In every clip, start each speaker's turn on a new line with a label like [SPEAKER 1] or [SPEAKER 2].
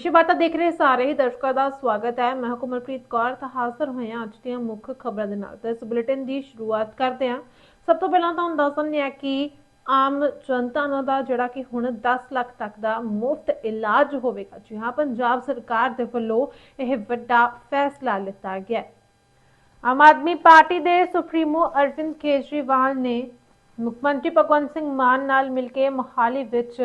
[SPEAKER 1] ਵਿਸ਼ੇ ਵਾਰਤਾ ਦੇਖ ਰਹੇ ਸਾਰੇ ਹੀ ਦਰਸ਼ਕਾਂ ਦਾ ਸਵਾਗਤ ਹੈ। ਮੈਂ ਹੁਕਮਰਪ੍ਰੀਤ ਕੌਰ, ਤਾਂ ਹਾਜ਼ਰ ਹੋਏ ਹਾਂ ਅੱਜ ਦੀਆਂ ਮੁੱਖ ਖਬਰਾਂ ਦੇ ਨਾਲ। ਤਾਂ ਇਸ ਬੁਲੇਟਿਨ ਦੀ ਸ਼ੁਰੂਆਤ ਕਰਦੇ ਹਾਂ। ਸਭ ਤੋਂ ਪਹਿਲਾਂ ਤੁਹਾਨੂੰ ਦੱਸ ਦਿੰਦੇ ਹਾਂ ਕਿ ਆਮ ਜਨਤਾ ਦਾ ਜਿਹੜਾ ਕਿ ਹੁਣ 10 ਲੱਖ ਤੱਕ ਦਾ ਮੁਫਤ ਇਲਾਜ ਹੋਵੇਗਾ, ਜੀ ਹਾਂ, ਪੰਜਾਬ ਸਰਕਾਰ ਦੇ ਵੱਲੋਂ ਇਹ ਵੱਡਾ ਫੈਸਲਾ ਲਿੱਤਾ ਗਿਆ ਆਮ ਆਦਮੀ ਪਾਰਟੀ ਦੇ ਸੁਪਰੀਮੋ ਅਰਵਿੰਦ ਕੇਜਰੀਵਾਲ ਨੇ ਮੁੱਖ ਮੰਤਰੀ ਭਗਵੰਤ ਸਿੰਘ ਮਾਨ ਨਾਲ ਮਿਲ ਕੇ ਮੋਹਾਲੀ ਵਿੱਚ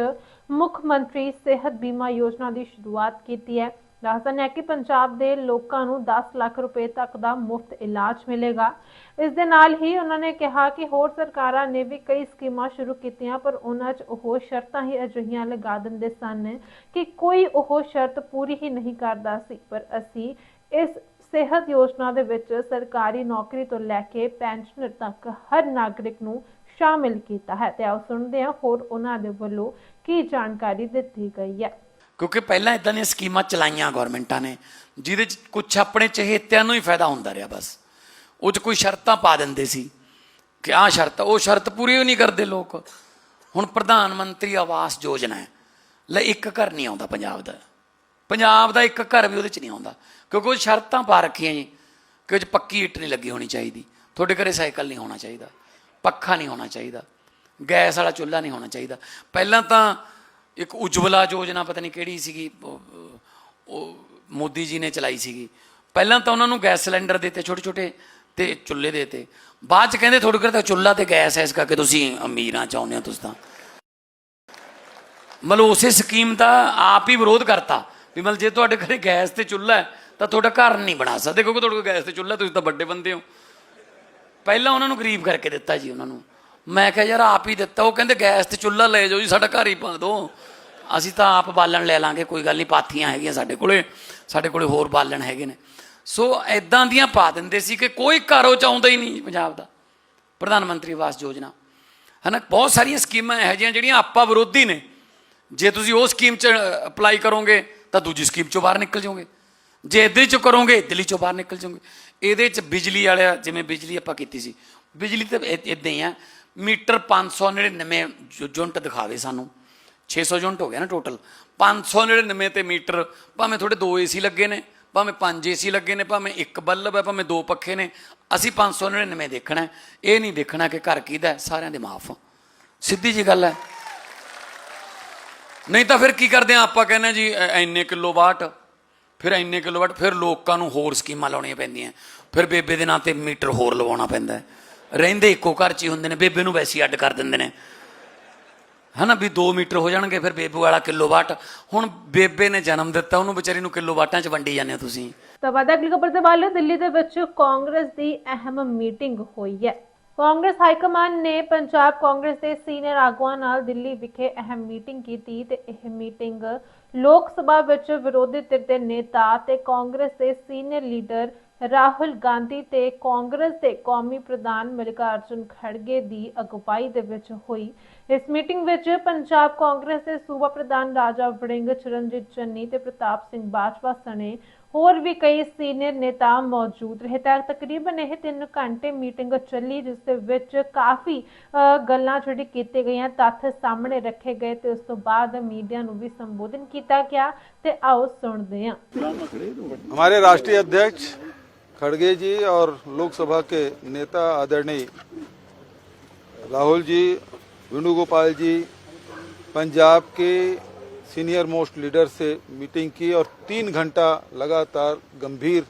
[SPEAKER 1] ਮੁੱਖ ਮੰਤਰੀ ਸਿਹਤ ਬੀਮਾ ਯੋਜਨਾ ਦੀ ਸ਼ੁਰੂਆਤ ਕੀਤੀ ਹੈ। ਦੱਸਦੇ ਹੈ ਕਿ ਪੰਜਾਬ ਦੇ ਲੋਕਾਂ ਨੂੰ 10 ਲੱਖ ਰੁਪਏ ਤੱਕ ਦਾ ਮੁਫਤ ਇਲਾਜ ਮਿਲੇਗਾ। ਇਸ ਦੇ ਨਾਲ ਹੀ ਉਹਨਾਂ ਨੇ ਕਿਹਾ ਕਿ ਹੋਰ ਸਰਕਾਰਾਂ ਨੇ ਵੀ ਕਈ ਸਕੀਮਾਂ ਸ਼ੁਰੂ ਕੀਤੀਆਂ, ਪਰ ਉਹਨਾਂ 'ਚ ਉਹ ਸ਼ਰਤਾਂ ਹੀ ਅਜਿਹੀਆਂ ਲਗਾ ਦਿੰਦੇ ਸਨ ਕਿ ਕੋਈ ਉਹ ਸ਼ਰਤ ਪੂਰੀ ਹੀ ਨਹੀਂ ਕਰਦਾ ਸੀ। ਪਰ ਅਸੀਂ ਇਸ ਸਿਹਤ ਯੋਜਨਾ ਦੇ ਵਿੱਚ ਸਰਕਾਰੀ ਨੌਕਰੀ ਤੋਂ ਲੈ ਕੇ ਪੈਨਸ਼ਨਰ ਤੱਕ ਹਰ ਨਾਗਰਿਕ ਨੂੰ ਸ਼ਾਮਿਲ ਕੀਤਾ ਹੈ। ਤੇ ਆਓ ਸੁਣਦੇ ਹਾਂ ਹੋਰ ਉਹਨਾਂ ਦੇ ਵੱਲੋਂ ਕੀ ਜਾਣਕਾਰੀ ਦਿੱਤੀ ਗਈ ਹੈ?
[SPEAKER 2] ਕਿਉਂਕਿ ਪਹਿਲਾਂ ਇਦਾਂ ਦੀਆਂ ਸਕੀਮਾਂ ਚਲਾਈਆਂ ਗਵਰਨਮੈਂਟਾਂ ਨੇ, ਜਿਹਦੇ ਚ ਕੁਝ ਆਪਣੇ ਚਹੇਤਿਆਂ ਨੂੰ ਹੀ ਫਾਇਦਾ ਹੁੰਦਾ ਰਿਹਾ ਬਸ। ਉਹ ਚ ਕੋਈ ਸ਼ਰਤਾਂ ਪਾ ਦਿੰਦੇ ਸੀ ਕਿ ਆਹ ਸ਼ਰਤ ਉਹ ਸ਼ਰਤ ਪੂਰੀ ਹੀ ਨਹੀਂ ਕਰਦੇ ਲੋਕ। ਹੁਣ ਪ੍ਰਧਾਨ ਮੰਤਰੀ ਆਵਾਸ ਯੋਜਨਾ ਹੈ, ਲੈ ਇੱਕ ਘਰ ਨਹੀਂ ਆਉਂਦਾ ਪੰਜਾਬ ਦਾ। ਪੰਜਾਬ ਦਾ ਇੱਕ ਘਰ ਵੀ ਉਹਦੇ ਚ ਨਹੀਂ ਆਉਂਦਾ, ਕਿਉਂਕਿ ਉਹ ਸ਼ਰਤਾਂ ਪਾ ਰੱਖੀਆਂ ਜੀ ਕਿ ਉਹ ਚ ਪੱਕੀ ਇੱਟ ਨਹੀਂ ਲੱਗੀ ਹੋਣੀ ਚਾਹੀਦੀ। ਤੁਹਾਡੇ ਘਰੇ ਸਾਈਕਲ ਨਹੀਂ ਹੋਣਾ ਚਾਹੀਦਾ, ਪੱਖਾ ਨਹੀਂ ਹੋਣਾ ਚਾਹੀਦਾ। ਗੈਸ ਵਾਲਾ ਚੁੱਲ੍ਹਾ ਨਹੀਂ ਹੋਣਾ ਚਾਹੀਦਾ। ਪਹਿਲਾਂ ਤਾਂ ਇੱਕ ਉਜਵਲਾ ਯੋਜਨਾ ਪਤਾ ਨਹੀਂ ਕਿਹੜੀ ਸੀਗੀ, ਉਹ- ਮੋਦੀ ਜੀ ਨੇ ਚਲਾਈ ਸੀਗੀ। ਪਹਿਲਾਂ ਤਾਂ ਉਹਨਾਂ ਨੂੰ ਗੈਸ ਸਿਲੰਡਰ ਦਿੱਤੇ ਛੋਟੇ ਛੋਟੇ ਤੇ ਚੁੱਲ੍ਹੇ ਦਿੱਤੇ ਬਾਅਦ ਚ ਕਹਿੰਦੇ ਤੁਹਾਡੇ ਘਰ ਤਾਂ ਚੁੱਲ੍ਹਾ ਤੇ ਗੈਸ ਹੈ, ਇਸ ਕਰਕੇ ਤੁਸੀਂ ਅਮੀਰਾਂ ਚਾਹੁੰਦੇ ਹੋ ਤੁਸੀਂ ਤਾਂ। ਮਤਲਬ ਉਸੇ ਸਕੀਮ ਦਾ ਆਪ ਹੀ ਵਿਰੋਧ ਕਰਤਾ ਵੀ ਮਤਲਬ ਜੇ ਤੁਹਾਡੇ ਘਰੇ ਗੈਸ ਤੇ ਚੁੱਲ੍ਹਾ ਹੈ, ਤਾਂ ਤੁਹਾਡਾ ਘਰ ਨਹੀਂ ਬਣਾ ਸਕਦੇ। ਕਿਉਂਕਿ ਤੁਹਾਡੇ ਕੋਲ ਗੈਸ ਤੇ ਚੁੱਲ੍ਹਾ, ਤੁਸੀਂ ਤਾਂ ਵੱਡੇ ਬੰਦੇ ਹੋ। ਪਹਿਲਾਂ ਉਹਨਾਂ ਨੂੰ ਗਰੀਬ ਕਰਕੇ ਦਿੱਤਾ ਜੀ ਉਹਨਾਂ ਨੂੰ। ਮੈਂ ਕਿਹਾ ਯਾਰ ਆਪ ਹੀ ਦਿੱਤਾ, ਉਹ ਕਹਿੰਦੇ ਗੈਸ ਤੇ ਚੁੱਲ੍ਹਾ ਲੈ ਜਾਓ ਜੀ, ਸਾਡਾ ਘਰ ਹੀ ਪਾ ਦਿਓ। ਅਸੀਂ ਤਾਂ ਆਪ ਬਾਲਣ ਲੈ ਲਾਂਗੇ, ਕੋਈ ਗੱਲ ਨਹੀਂ, ਪਾਥੀਆਂ ਹੈਗੀਆਂ ਸਾਡੇ ਕੋਲੇ ਸਾਡੇ ਕੋਲੇ ਹੋਰ ਬਾਲਣ ਹੈਗੇ ਨੇ। ਸੋ ਐਦਾਂ ਦੀਆਂ ਪਾ ਦਿੰਦੇ ਸੀ ਕਿ ਕੋਈ ਘਰੋਂ ਚਾਹੁੰਦਾ ਹੀ ਨਹੀਂ ਪੰਜਾਬ ਦਾ। ਪ੍ਰਧਾਨ ਮੰਤਰੀ ਆਵਾਸ ਯੋਜਨਾ। ਹਨਾ, ਬਹੁਤ ਸਾਰੀਆਂ ਸਕੀਮਾਂ ਇਹੋ ਜਿਹੀਆਂ ਜਿਹੜੀਆਂ ਆਪਾਂ ਵਿਰੋਧੀ ਨੇ। ਜੇ ਤੁਸੀਂ ਉਹ ਸਕੀਮ 'ਚ ਅਪਲਾਈ ਕਰੋਗੇ, ਤਾਂ ਦੂਜੀ ਸਕੀਮ 'ਚੋਂ ਬਾਹਰ ਨਿਕਲ ਜਾਓਗੇ। ਜੇ ਇਹਦੇ 'ਚੋਂ ਕਰੋਗੇ, ਦਿੱਲੀ 'ਚੋਂ ਬਾਹਰ ਨਿਕਲ ਜਾਓਗੇ। ਇਹਦੇ 'ਚ ਬਿਜਲੀ ਵਾਲਿਆ, ਜਿਵੇਂ ਬਿਜਲੀ ਆਪਾਂ ਕੀਤੀ ਸੀ, ਬਿਜਲੀ ਤਾਂ ਇਦਾਂ ਹੀ ਆ, ਮੀਟਰ 599 ਯੂ- ਯੂਨਿਟ ਦਿਖਾਵੇ ਸਾਨੂੰ। 600 ਯੂਨਿਟ ਹੋ ਗਿਆ ਨਾ ਟੋਟਲ 599 ਤੇ ਮੀਟਰ, ਭਾਵੇਂ ਤੁਹਾਡੇ ਦੋ ਏਸੀ ਲੱਗੇ ਨੇ, ਭਾਵੇਂ ਪੰਜ ਏਸੀ ਲੱਗੇ ਨੇ, ਭਾਵੇਂ ਇੱਕ ਬੱਲਬ ਹੈ, ਭਾਵੇਂ ਦੋ ਪੱਖੇ ਨੇ, ਅਸੀਂ 599 ਦੇਖਣਾ ਇਹ ਨਹੀਂ ਦੇਖਣਾ ਕਿ ਘਰ ਕਿਹਦਾ ਸਾਰਿਆਂ ਦੇ ਮਾਫ। ਸਿੱਧੀ ਜੀ ਗੱਲ ਹੈ। ਨਹੀਂ ਤਾਂ ਫਿਰ ਕੀ ਕਰਦੇ ਆ ਆਪਾਂ ਕਹਿੰਦੇ ਹਾਂ ਜੀ ਇੰਨੇ ਐਨੇ ਕਿਲੋਵਾਟ ਫਿਰ ਐਨੇ ਕਿਲੋਵਾਟ ਫਿਰ ਲੋਕਾਂ ਨੂੰ ਹੋਰ ਸਕੀਮਾਂ ਲਾਉਣੀਆਂ ਪੈਂਦੀਆਂ। ਫਿਰ ਬੇਬੇ ਦੇ ਨਾਂ ਤੇ ਮੀਟਰ ਹੋਰ ਲਵਾਉਣਾ ਪੈਂਦਾ ਰਹਿੰਦੇ ਇੱਕੋ ਘਰ 'ਚ ਹੀ ਹੁੰਦੇ ਨੇ, ਬੇਬੇ ਨੂੰ ਵੈਸੇ ਅੱਡ ਕਰ ਦਿੰਦੇ ਨੇ। ਹਨਾ ਵੀ 2 ਮੀਟਰ ਹੋ ਜਾਣਗੇ, ਫਿਰ ਬੇਬੇ ਵਾਲਾ ਕਿਲੋਵਾਟ ਹੁਣ ਬੇਬੇ ਨੇ ਜਨਮ ਦਿੱਤਾ, ਉਹਨੂੰ ਵਿਚਾਰੀ ਨੂੰ ਕਿਲੋਵਾਟਾਂ 'ਚ ਵੰਡੀ ਜਾਂਦੇ ਹੋ ਤੁਸੀਂ।
[SPEAKER 1] ਤਾਂ ਵਾਦਾ ਅਗਲੀ ਖਬਰ ਦੇ ਵੱਲ, ਦਿੱਲੀ ਦੇ ਵਿੱਚ ਕਾਂਗਰਸ ਦੀ ਅਹਿਮ ਮੀਟਿੰਗ ਹੋਈ ਹੈ। ਕਾਂਗਰਸ ਹਾਈਕਮਾਂਡ ਨੇ ਪੰਜਾਬ ਕਾਂਗਰਸ ਦੇ ਸੀਨੀਅਰ ਆਗੂਆਂ ਨਾਲ ਦਿੱਲੀ ਵਿਖੇ ਅਹਿਮ ਮੀਟਿੰਗ ਕੀਤੀ ਤੇ ਇਹ ਮੀਟਿੰਗ ਲੋਕ ਸਭਾ ਵਿੱਚ ਵਿਰੋਧੀ ਧਿਰ ਦੇ ਨੇਤਾ ਤੇ ਕਾਂਗਰਸ ਦੇ ਸੀਨੀਅਰ ਲੀਡਰ ਰਾਹੁਲ ਗਾਂਧੀ ਤੇ ਕਾਂਗਰਸ ਦੇ ਕੌਮੀ ਪ੍ਰਧਾਨ ਮਲਿਕਾਰਜੁਨ ਖੜਗੇ ਦੀ ਅਗਵਾਈ ਦੇ ਵਿੱਚ ਹੋਈ। ਇਸ ਮੀਟਿੰਗ ਵਿੱਚ ਪੰਜਾਬ ਕਾਂਗਰਸ ਦੇ ਸੂਬਾ ਪ੍ਰਧਾਨ ਰਾਜਾ ਵੜਿੰਗ ਚਰਨਜੀਤ ਚੰਨੀ ਤੇ ਪ੍ਰਤਾਪ ਸਿੰਘ ਬਾਜਵਾ ਸਣੇ ਹੋਰ ਵੀ ਕਈ ਸੀਨੀਅਰ ਨੇਤਾ ਮੌਜੂਦ ਰਹੇ ਤਾਂ ਤਕਰੀਬਨ ਇਹ 3 ਘੰਟੇ ਮੀਟਿੰਗ ਚੱਲੀ ਜਿਸ ਦੇ ਵਿੱਚ ਕਾਫੀ ਅ, ਗੱਲਾਂ ਜਿਹੜੀ ਕੀਤੇ ਗਈਆਂ ਤੱਥ ਸਾਹਮਣੇ ਰੱਖੇ ਗਏ ਤੇ ਉਸ ਤੋਂ ਬਾਅਦ ਮੀਡੀਆ ਨੂੰ ਵੀ ਸੰਬੋਧਨ ਕੀਤਾ ਗਿਆ ਤੇ ਆਓ ਸੁਣਦੇ ਹਾਂ
[SPEAKER 3] हमारे राष्ट्रीय अध्यक्ष खड़गे जी और लोकसभा के नेता आदरणीय राहुल जी वेणुगोपाल जी पंजाब के सीनियर मोस्ट लीडर से मीटिंग की और तीन घंटा लगातार गंभीर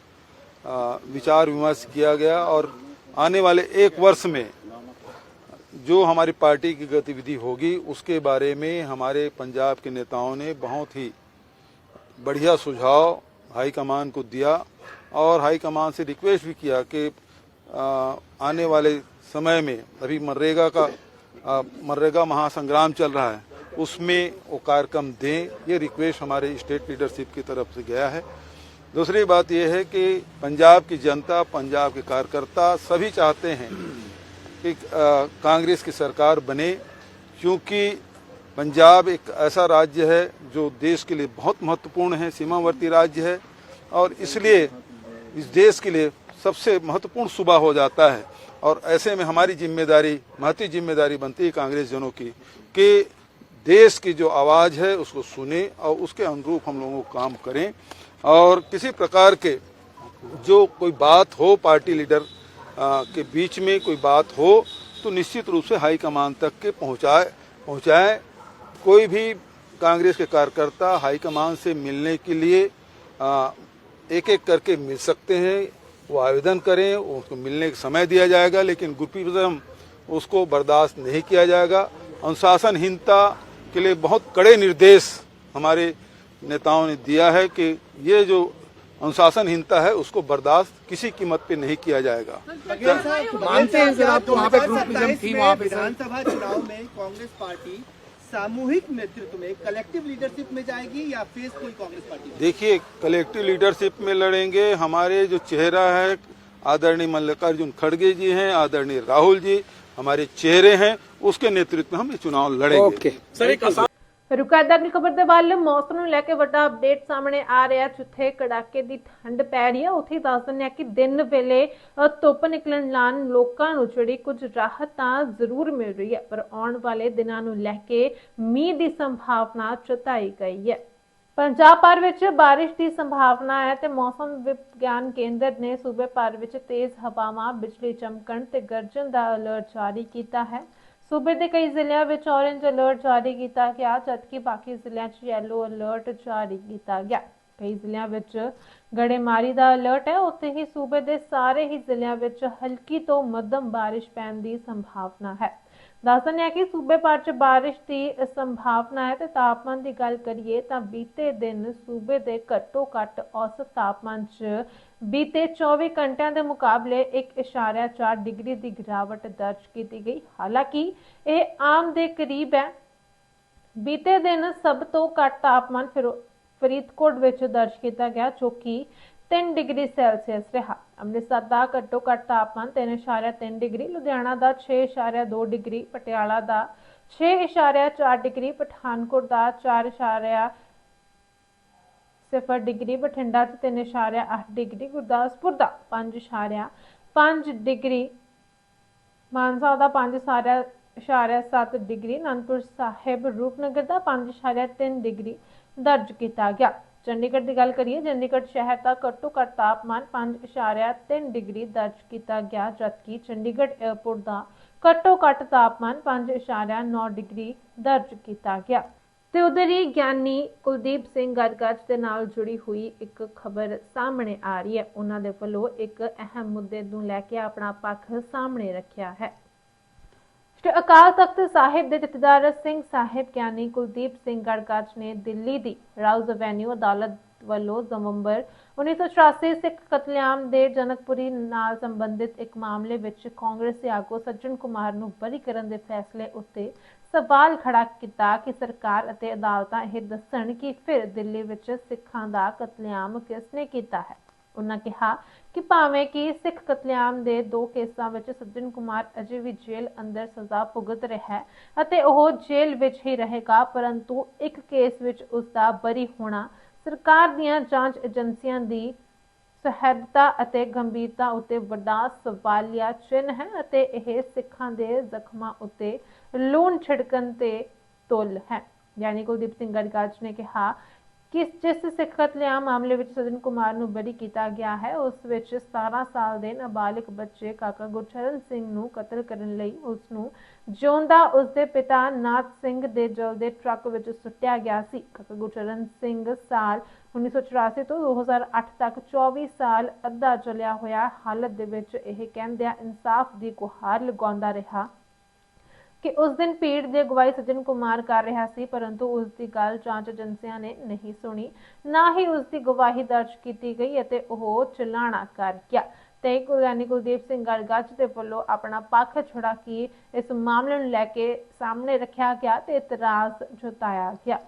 [SPEAKER 3] विचार विमर्श किया गया और आने वाले एक वर्ष में जो हमारी पार्टी की गतिविधि होगी, उसके बारे में हमारे पंजाब के नेताओं ने बहुत ही बढ़िया सुझाव हाईकमान को दिया और हाईकमान से रिक्वेस्ट भी किया कि आने वाले समय में, अभी मनरेगा का मनरेगा महासंग्राम चल रहा है उसमें वो कार्यक्रम दें, ये रिक्वेस्ट हमारे स्टेट लीडरशिप की तरफ़ से गया है। दूसरी बात यह है कि पंजाब की जनता, पंजाब के कार्यकर्ता सभी चाहते हैं कि कांग्रेस की सरकार बने, क्योंकि पंजाब एक ऐसा राज्य है जो देश के लिए बहुत महत्वपूर्ण है, सीमावर्ती राज्य है, और इसलिए इस देश के लिए सबसे महत्वपूर्ण सूबा हो जाता है। और ऐसे में हमारी ज़िम्मेदारी, महती ज़िम्मेदारी बनती है कांग्रेस जनों की कि देश की जो आवाज़ है उसको सुने और उसके अनुरूप हम लोगों को काम करें। और किसी प्रकार के जो कोई बात हो पार्टी लीडर आ, के बीच में कोई बात हो तो निश्चित रूप से हाईकमान तक के पहुँचाए पहुँचाए। कोई भी कांग्रेस के कार्यकर्ता हाईकमान से मिलने के लिए एक एक करके मिल सकते हैं वो आवेदन करें उसको मिलने का समय दिया जाएगा लेकिन ग्रुपिज्म उसको बर्दाश्त नहीं किया जाएगा। अनुशासनहीनता के लिए बहुत कड़े निर्देश हमारे नेताओं ने दिया है कि ये जो अनुशासनहीनता है उसको बर्दाश्त किसी कीमत पे नहीं किया जाएगा।
[SPEAKER 4] मानते हैं सर आप वहाँ पे ग्रुपिज्म
[SPEAKER 5] 2027
[SPEAKER 4] थी वहाँ पे
[SPEAKER 5] विधानसभा चुनाव में कांग्रेस पार्टी सामूहिक नेतृत्व में कलेक्टिव लीडरशिप में जाएगी या फेसफुल कांग्रेस पार्टी
[SPEAKER 3] देखिए कलेक्टिव लीडरशिप में लड़ेंगे। हमारे जो चेहरा है आदरणीय मल्लिकार्जुन खड़गे जी हैं आदरणीय राहुल जी हमारे चेहरे हैं। उसके नेतृत्व में हम ये चुनाव लड़ेंगे
[SPEAKER 4] ਓਕੇ
[SPEAKER 1] ਰੁਕਾ ਦਾ ਅਗਲੀ ਖਬਰ ਦੇ ਵੱਲ ਮੌਸਮ ਨੂੰ ਲੈ ਕੇ ਵੱਡਾ ਅਪਡੇਟ ਸਾਹਮਣੇ ਆ ਰਿਹਾ ਜਿੱਥੇ ਕੜਾਕੇ ਦੀ ਠੰਡ ਪੈ ਰਹੀ ਹੈ ਉੱਥੇ ਹੀ ਦੱਸ ਦਿੰਦੇ ਆ ਕਿ ਦਿਨ ਵੇਲੇ ਅ, ਧੁੱਪ ਨਿਕਲਣ ਨਾਲ ਲੋਕਾਂ ਨੂੰ ਜਿਹੜੀ ਕੁਝ ਰਾਹਤ ਤਾਂ ਜ਼ਰੂਰ ਮਿਲ ਰਹੀ ਹੈ ਪਰ ਆਉਣ ਵਾਲੇ ਦਿਨਾਂ ਨੂੰ ਲੈ ਕੇ ਮੀਂਹ ਦੀ ਸੰਭਾਵਨਾ ਜਤਾਈ ਗਈ ਹੈ ਪੰਜਾਬ ਭਰ ਵਿੱਚ ਬਾਰਿਸ਼ ਦੀ ਸੰਭਾਵਨਾ ਹੈ ਤੇ ਮੌਸਮ ਵਿਗਿਆਨ ਕੇਂਦਰ ਨੇ ਸੂਬੇ ਭਰ ਵਿੱਚ ਤੇਜ਼ ਹਵਾਵਾਂ ਬਿਜਲੀ ਚਮਕਣ ਤੇ ਗਰਜਣ ਦਾ ਅਲਰਟ ਜਾਰੀ ਕੀਤਾ ਹੈ ਸੂਬੇ ਦੇ ਕਈ ਜ਼ਿਲ੍ਹਿਆਂ ਵਿੱਚ ਔਰੇਂਜ ਅਲਰਟ ਜਾਰੀ ਕੀਤਾ ਗਿਆ, ਜਦਕਿ ਬਾਕੀ ਜ਼ਿਲ੍ਹਿਆਂ 'ਚ ਯੈਲੋ ਅਲਰਟ ਜਾਰੀ ਕੀਤਾ ਗਿਆ। ਕਈ ਜ਼ਿਲ੍ਹਿਆਂ ਵਿੱਚ ਗੜੇਮਾਰੀ ਦਾ ਅਲਰਟ ਹੈ, ਉੱਥੇ ਹੀ ਸੂਬੇ ਦੇ ਸਾਰੇ ਹੀ ਜ਼ਿਲ੍ਹਿਆਂ ਵਿੱਚ ਹਲਕੀ ਤੋਂ ਮੱਧਮ ਬਾਰਿਸ਼ ਪੈਣ ਦੀ ਸੰਭਾਵਨਾ ਹੈ। ਦੱਸਦੇ ਹਾਂ ਕਿ ਸੂਬੇ ਭਰ 'ਚ ਬਾਰਿਸ਼ ਦੀ ਸੰਭਾਵਨਾ ਹੈ ਤੇ ਤਾਪਮਾਨ ਦੀ ਗੱਲ ਕਰੀਏ ਤਾਂ ਬੀਤੇ ਦਿਨ ਸੂਬੇ ਦੇ ਘੱਟੋ ਘੱਟ ਔਸਤ ਤਾਪਮਾਨ 'ਚ ਬੀਤੇ 24 ਘੰਟਿਆਂ ਦੇ ਮੁਕਾਬਲੇ 1.4 ਡਿਗਰੀ ਦੀ ਗਿਰਾਵਟ ਦਰਜ ਕੀਤੀ ਗਈ। ਹਾਲਾਂਕਿ ਇਹ ਆਮ ਦੇ ਕਰੀਬ ਹੈ। ਬੀਤੇ ਦਿਨ ਸਭ ਤੋਂ ਘੱਟ ਤਾਪਮਾਨ ਫਰੀਦਕੋਟ ਵਿੱਚ ਦਰਜ ਕੀਤਾ ਗਿਆ, ਜੋ ਕਿ 3 ਡਿਗਰੀ ਸੈਲਸੀਅਸ ਰਿਹਾ। ਅੰਮ੍ਰਿਤਸਰ ਦਾ ਘੱਟੋ ਘੱਟ ਤਾਪਮਾਨ 3.3 ਡਿਗਰੀ, ਲੁਧਿਆਣਾ ਦਾ 6.2 ਡਿਗਰੀ, ਪਟਿਆਲਾ ਦਾ 6.4 ਡਿਗਰੀ, ਪਠਾਨਕੋਟ ਦਾ 4.0 ਡਿਗਰੀ, ਬਠਿੰਡਾ 'ਚ 3.8 ਡਿਗਰੀ, ਗੁਰਦਾਸਪੁਰ ਦਾ 5.5 ਡਿਗਰੀ, ਮਾਨਸਾ ਦਾ 5.7 ਡਿਗਰੀ, ਅਨੰਦਪੁਰ ਸਾਹਿਬ, ਰੂਪਨਗਰ ਦਾ 5.3 ਡਿਗਰੀ ਦਰਜ ਕੀਤਾ ਗਿਆ। ਚੰਡੀਗੜ੍ਹ ਦੀ ਗੱਲ ਕਰੀਏ, ਚੰਡੀਗੜ੍ਹ ਸ਼ਹਿਰ ਦਾ ਘੱਟੋ ਘੱਟ ਤਾਪਮਾਨ 5.3 ਡਿਗਰੀ ਦਰਜ ਕੀਤਾ ਗਿਆ, ਜਦਕਿ ਚੰਡੀਗੜ੍ਹ 에ਅਰਪੋਰਟ ਦਾ ਘੱਟੋ ਘੱਟ ਤਾਪਮਾਨ 5.9 ਡਿਗਰੀ ਦਰਜ ਕੀਤਾ ਗਿਆ। ਤੇ ਉਧਰ ਹੀ ਗਿਆਨੀ ਕੁਲਦੀਪ ਸਿੰਘ ਗੜਗੜ ਦੇ ਨਾਲ ਜੁੜੀ ਹੋਈ ਇੱਕ ਖਬਰ ਸਾਹਮਣੇ ਆ ਰਹੀ ਹੈ। ਉਹਨਾਂ ਦੇ ਵੱਲੋਂ ਇੱਕ ਅਹਿਮ ਮੁੱਦੇ ਨੂੰ ਲੈ ਕੇ ਆਪਣਾ ਪੱਖ ਸਾਹਮਣੇ ਰੱਖਿਆ ਹੈ। ਸ਼੍ਰੀ ਅਕਾਲ ਤਖਤ ਸਾਹਿਬ ਦੇ ਜਥੇਦਾਰ ਸਿੰਘ ਸਾਹਿਬ ਗਿਆਨੀ ਕੁਲਦੀਪ ਸਿੰਘ ਗੜਗੜ ਨੇ ਦਿੱਲੀ ਦੀ ਰਾਉਜ਼ ਐਵੇਨਿਊ ਅਦਾਲਤ ਵੱਲੋਂ ਨਵੰਬਰ 1984 ਸਿੱਖ ਕਤਲੇਆਮ ਦੇ ਜਨਕਪੁਰੀ ਨਾਲ ਸੰਬੰਧਿਤ ਇੱਕ ਮਾਮਲੇ ਵਿੱਚ ਕਾਂਗਰਸੀ ਆਗੂ ਸੱਜਣ ਕੁਮਾਰ ਨੂੰ ਬਰੀ ਕਰਨ ਦੇ ਫੈਸਲੇ ਉੱਤੇ ਸਵਾਲ ਖੜਾ ਕੀਤਾ ਕਿ ਸਰਕਾਰ ਅਤੇ ਅਦਾਲਤਾਂ ਇਹ ਦੱਸਣ ਕਿ ਫਿਰ ਦਿੱਲੀ ਵਿੱਚ ਸਿੱਖਾਂ ਦਾ ਕਤਲੇਆਮ ਕਿਸਨੇ ਕੀਤਾ ਹੈ? ਉਹਨਾਂ ਕਿਹਾ ਕਿ ਭਾਵੇਂ ਕਿ ਸਿੱਖ ਕਤਲੇਆਮ ਦੇ ਦੋ ਕੇਸਾਂ ਵਿੱਚ ਸੱਜਣ ਕੁਮਾਰ ਅਜੇ ਵੀ ਜੇਲ੍ਹ ਅੰਦਰ ਸਜ਼ਾ ਭੁਗਤ ਰਿਹਾ ਹੈ ਅਤੇ ਉਹ ਜੇਲ੍ਹ ਵਿੱਚ ਹੀ ਰਹੇਗਾ, ਪਰੰਤੂ ਇੱਕ ਕੇਸ ਵਿੱਚ ਉਸ ਦਾ ਬਰੀ ਹੋਣਾ, ਸਰਕਾਰ ਦੀਆਂ ਜਾਂਚ ਏਜੰਸੀਆਂ ਦੀ ਸਹਿਬਤਾ ਅਤੇ ਗੰਭੀਰਤਾ ਉੱਤੇ ਵੱਡਾ ਸਵਾਲੀਆ ਚਿੰਨ੍ਹ ਹੈ ਅਤੇ ਇਹ ਸਿੱਖਾਂ ਦੇ ਜ਼ਖਮਾਂ ਉੱਤੇ ਲੂਣ ਛਿੜਕਣ ਤੇ ਤੁਲ ਹੈ। ਯਾਨੀ ਕੁਲਦੀਪ ਸਿੰਘ ਗੜਗੜ ਨੇ ਕਿਹਾ ਕਿ ਜਿਸ ਸਿੱਖ ਕਤਲੇਆਮ ਮਾਮਲੇ ਵਿੱਚ ਸਜਨ ਕੁਮਾਰ ਨੂੰ ਬਰੀ ਕੀਤਾ ਗਿਆ ਹੈ, ਉਸ ਵਿੱਚ 17 ਸਾਲ ਦੇ ਨਾਬਾਲਿਗ ਬੱਚੇ ਕਾਕਾ ਗੁਰਚਰਨ ਸਿੰਘ ਨੂੰ ਕਤਲ ਕਰਨ ਲਈ ਉਸ ਨੂੰ ਜਿਉਂਦਾ ਉਸ ਦੇ ਪਿਤਾ ਨਾਥ ਸਿੰਘ ਦੇ ਜਲਦੇ ਟਰੱਕ ਵਿੱਚ ਸੁੱਟਿਆ ਗਿਆ ਸੀ। ਕਾਕਾ ਗੁਰਚਰਨ ਸਿੰਘ ਸਾਲ 1984 ਤੋਂ 2008 ਤੱਕ 24 ਸਾਲ ਅੱਧਾ ਚਲਿਆ ਹੋਇਆ ਹਾਲਤ ਦੇ ਵਿੱਚ ਇਹ ਕਹਿੰਦਿਆਂ ਇਨਸਾਫ ਦੀ ਗੁਹਾਰ ਲਗਾਉਂਦਾ ਰਿਹਾ। ਕਿ ਉਸ ਦਿਨ ਪੀੜ ਦੀ ਅਗਵਾਈ ਸੱਜਣ ਕੁਮਾਰ ਕਰ ਰਿਹਾ ਸੀ, ਪਰੰਤੂ ਉਸ ਦੀ ਗੱਲ ਜਾਂਚ ਏਜੰਸੀਆਂ ਨੇ ਨਹੀਂ ਸੁਣੀ। ਨਾ ਹੀ ਉਸ ਦੀ ਗਵਾਹੀ ਦਰਜ ਕੀਤੀ ਗਈ ਅਤੇ ਉਹ ਚਲਾਣਾ ਕਰ ਗਿਆ। ਤੇ ਕੁਲਗਾਨੀ ਕੁਲਦੀਪ ਸਿੰਘ ਗੜਗੜ ਦੇ ਵੱਲੋਂ ਆਪਣਾ ਪੱਖ ਛੁੜਾ ਕੇ ਇਸ ਮਾਮਲੇ ਨੂੰ ਲੈ ਕੇ ਸਾਹਮਣੇ ਰੱਖਿਆ ਗਿਆ ਤੇ ਇਤਰਾਜ਼ ਜਤਾਇਆ ਗਿਆ।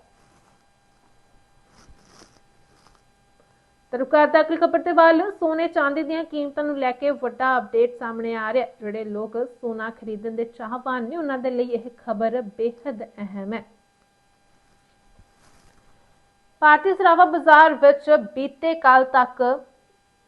[SPEAKER 1] ਤਰੁਕਾਰ ਦਾ ਅਗਲੀ ਖਬਰ ਤੇ ਵੱਲ, ਸੋਨੇ ਚਾਂਦੀ ਦੀਆਂ ਕੀਮਤਾਂ ਨੂੰ ਲੈ ਕੇ ਵੱਡਾ ਅਪਡੇਟ ਸਾਹਮਣੇ ਆ ਰਿਹਾ। ਜਿਹੜੇ ਲੋਕ ਸੋਨਾ ਖਰੀਦਣ ਦੇ ਚਾਹਵਾਨ ਨੇ, ਉਹਨਾਂ ਦੇ ਲਈ ਇਹ ਖਬਰ ਬੇहद ਅਹਿਮ ਹੈ। ਭਾਰਤੀ ਸਰਾਵਾ ਬਾਜ਼ਾਰ ਵਿੱਚ ਬੀਤੇ ਕੱਲ ਤੱਕ,